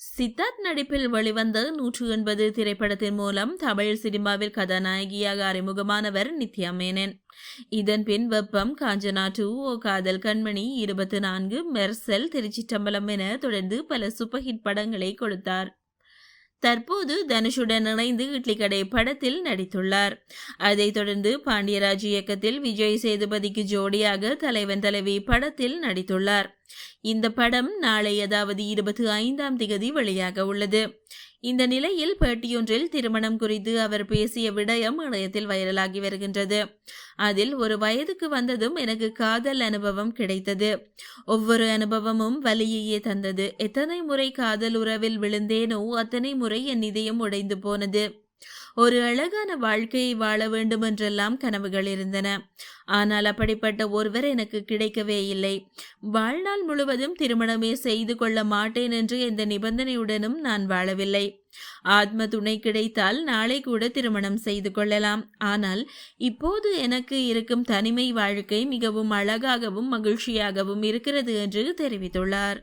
சித்தார்த் நடிப்பில் வெளிவந்த நூற்று எண்பது திரைப்படத்தின் மூலம் தமிழ் சினிமாவில் கதாநாயகியாக அறிமுகமானவர் நித்யா மேனன். இதன் பின் வெப்பம் காஞ்சனா டூ ஓ காதல் கண்மணி இருபத்தி நான்கு மெர்சல் திருச்சிற்றம்பலம் என தொடர்ந்து பல சூப்பர் ஹிட் படங்களை கொடுத்தார். தற்போது தனுஷுடன் இணைந்து இட்லி கடை படத்தில் நடித்துள்ளார். அதைத் தொடர்ந்து பாண்டியராஜ் இயக்கத்தில் விஜய் சேதுபதிக்கு ஜோடியாக தலைவன் தலைவி படத்தில் நடித்துள்ளார். இந்த படம் நாளை அதாவது இருபத்தி ஐந்தாம் திகதி வெளியாக உள்ளது. இந்த நிலையில் பேட்டியொன்றில் திருமணம் குறித்து அவர் பேசிய விடயம் இணையத்தில் வைரலாகி வருகின்றது. அதில் ஒரு வயதுக்கு வந்ததும் எனக்கு காதல் அனுபவம் கிடைத்தது. ஒவ்வொரு அனுபவமும் வலியையே தந்தது. எத்தனை முறை காதல் உறவில் விழுந்தேனோ அத்தனை முறை என் இதயம் உடைந்து போனது. ஒரு அழகான வாழ்க்கையை வாழ வேண்டும் என்றெல்லாம் கனவுகள் இருந்தன. ஆனால் அப்படிப்பட்ட ஒருவர் எனக்கு கிடைக்கவே இல்லை. வாழ்நாள் முழுவதும் திருமணமே செய்து கொள்ள மாட்டேன் என்று எந்த நிபந்தனையுடனும் நான் வாழவில்லை. ஆத்ம துணை கிடைத்தால் நாளை கூட திருமணம் செய்து கொள்ளலாம். ஆனால் இப்போது எனக்கு இருக்கும் தனிமை வாழ்க்கை மிகவும் அழகாகவும் மகிழ்ச்சியாகவும் இருக்கிறது என்று தெரிவித்துள்ளார்.